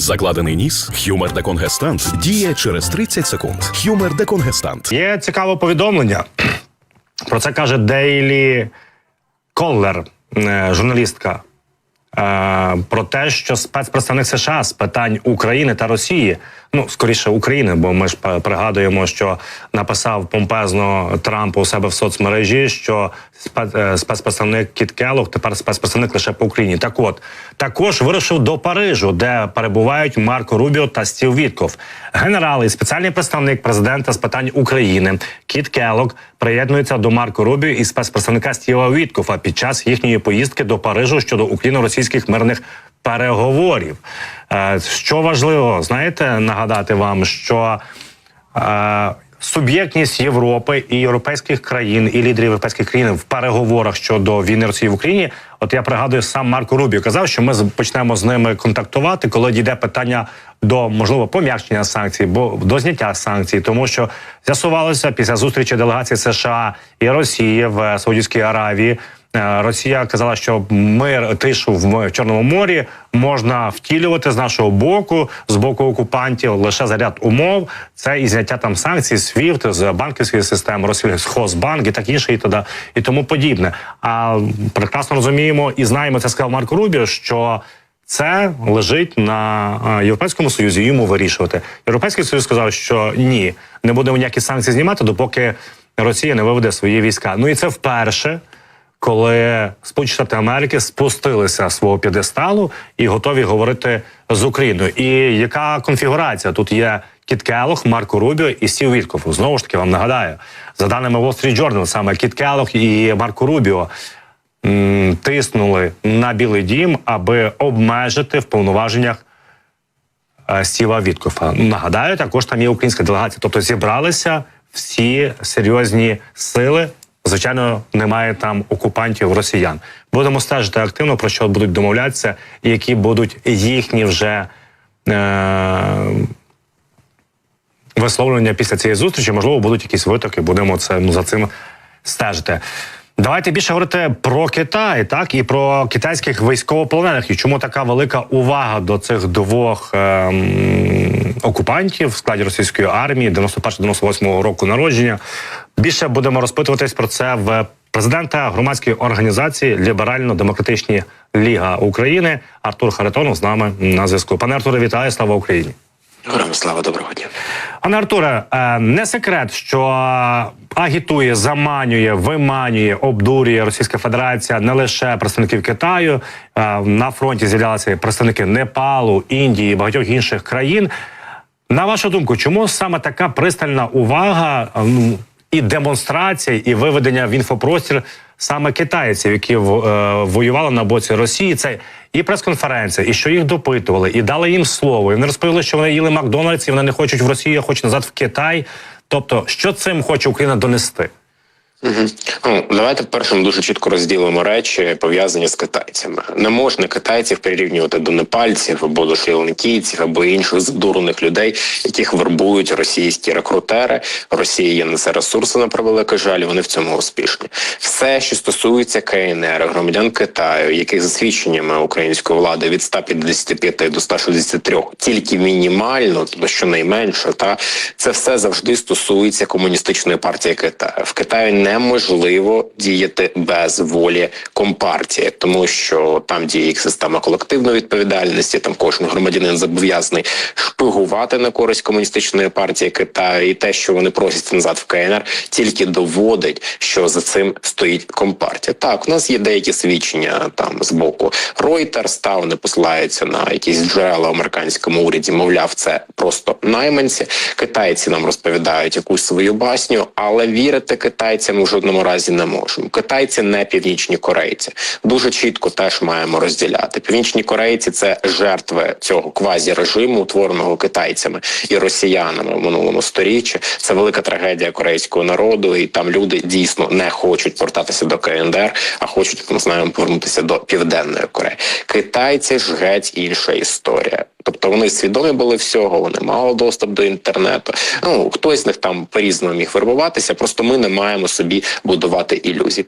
Закладений ніс, хюмер деконгестант діє через 30 секунд. Хюмер деконгестант. Є цікаве повідомлення. Про це каже Дейлі Коллер, журналістка. е, Про те, що спецпредставник США з питань України та Росії, ну скоріше України, бо ми ж пригадуємо, що написав помпезно Трамп у себе в соцмережі, що е, спецпредставник Кіт Келлог тепер спецпредставник лише по Україні. Так от також вирушив до Парижу, де перебувають Марко Рубіо та Стів Вітков. Генерал і спеціальний представник президента з питань України Кіт Келлог приєднується до Марко Рубіо і спецпредставника Стіва Віткофа під час їхньої поїздки до Парижу щодо україно-російських мирних переговорів. Е, Що важливо, знаєте, нагадати вам, що е, суб'єктність Європи і європейських країн і лідерів європейських країн в переговорах щодо війни Росії в Україні. От я пригадую, сам Марко Рубіо казав, що ми почнемо з ними контактувати, коли дійде питання до можливо пом'якшення санкцій, бо до зняття санкцій, тому що з'ясувалося після зустрічі делегації США і Росії в Саудівській Аравії. Е, Росія казала, що мир тишу в Чорному морі можна втілювати з нашого боку, з боку окупантів лише за ряд умов. Це і зняття там санкцій, SWIFT, з банківської системи, Росхозбанк і так інше, і тоді і тому подібне. А прекрасно розуміємо і знаємо, це сказав Марко Рубіо, що. Це лежить на е, Європейському Союзі йому вирішувати. Європейський Союз сказав, що ні, не будемо ніякі санкції знімати, допоки Росія не виведе свої війська. Ну і це вперше, коли Сполучені Штати Америки спустилися свого п'єдесталу і готові говорити з Україною. І яка конфігурація? Тут є Кіт Келлог, Марко Рубіо і Стів Віткоф. Знову ж таки, вам нагадаю, за даними Wall Street Journal, саме Кіт Келлог і Марко Рубіо м, тиснули на Білий Дім, аби обмежити в повноваженнях е, Стіва Віткофа. Нагадаю, також там є українська делегація. Тобто зібралися всі серйозні сили. Звичайно, немає там окупантів росіян. Будемо стежити активно, про що будуть домовлятися, і які будуть їхні вже е- висловлення після цієї зустрічі. Можливо, будуть якісь витоки. Будемо це ну за цим стежити. Давайте більше говорити про Китай, так і про китайських військовополонених. І чому така велика увага до цих двох ем, окупантів в складі російської армії 91-98 року народження? Більше будемо розпитуватись про це в президента громадської організації Ліберально-демократичні Ліга України Артур Харитонов з нами на зв'язку. Пане Артуре, вітаю! Слава Україні! Героям слава доброго дня. Пане Артуре, е, не секрет, що агітує, заманює, виманює, обдурює Російська Федерація не лише представників Китаю. Е, На фронті з'являлися представники Непалу, Індії, багатьох інших країн. На вашу думку, чому саме така пристальна увага е, ну, і демонстрація, і виведення в інфопростір саме китайців, які воювали на боці Росії? Це і прес-конференція, і що їх допитували, і дали їм слово. І вони розповіли, що вони їли Макдональдс, і вони не хочуть в Росію, а хочуть назад в Китай. Тобто, що цим хоче Україна донести? Угу. Ну, давайте першим дуже чітко розділимо речі, пов'язані з китайцями. Не можна китайців прирівнювати до непальців або до шрі-ланкійців, або інших задурених людей, яких вербують російські рекрутери. Росія є на це ресурси на превеликий жаль. Вони в цьому успішні. Все, що стосується КНР, громадян Китаю, яких за свідченнями української влади від 155 до 163, тільки мінімально, тобто щонайменше, та це все завжди стосується комуністичної партії Китаю. В Китаї неможливо діяти без волі компартії, тому що там діє їх система колективної відповідальності. Там кожен громадянин зобов'язаний шпигувати на користь комуністичної партії Китаю, і те, що вони просять назад в КНР, тільки доводить, що за цим стоїть компартія. Так, у нас є деякі свідчення там з боку Reuters, та вони посилаються на якісь джерела в американському уряді. Мовляв, це просто найманці. Китайці нам розповідають якусь свою басню, але вірити китайцям у жодному разі не можемо. Китайці не північні корейці. Дуже чітко теж маємо розділяти. Північні корейці це жертви цього квазі-режиму, утвореного китайцями і росіянами в минулому сторіччі. Це велика трагедія корейського народу, і там люди дійсно не хочуть повертатися до КНДР, а хочуть, ми знаємо, повернутися до південної Кореї. Китайці ж геть інша історія. Тобто вони свідомі були всього, вони мали доступ до інтернету. Ну хтось з них там по різному міг вербуватися. Просто ми не маємо собі будувати ілюзій.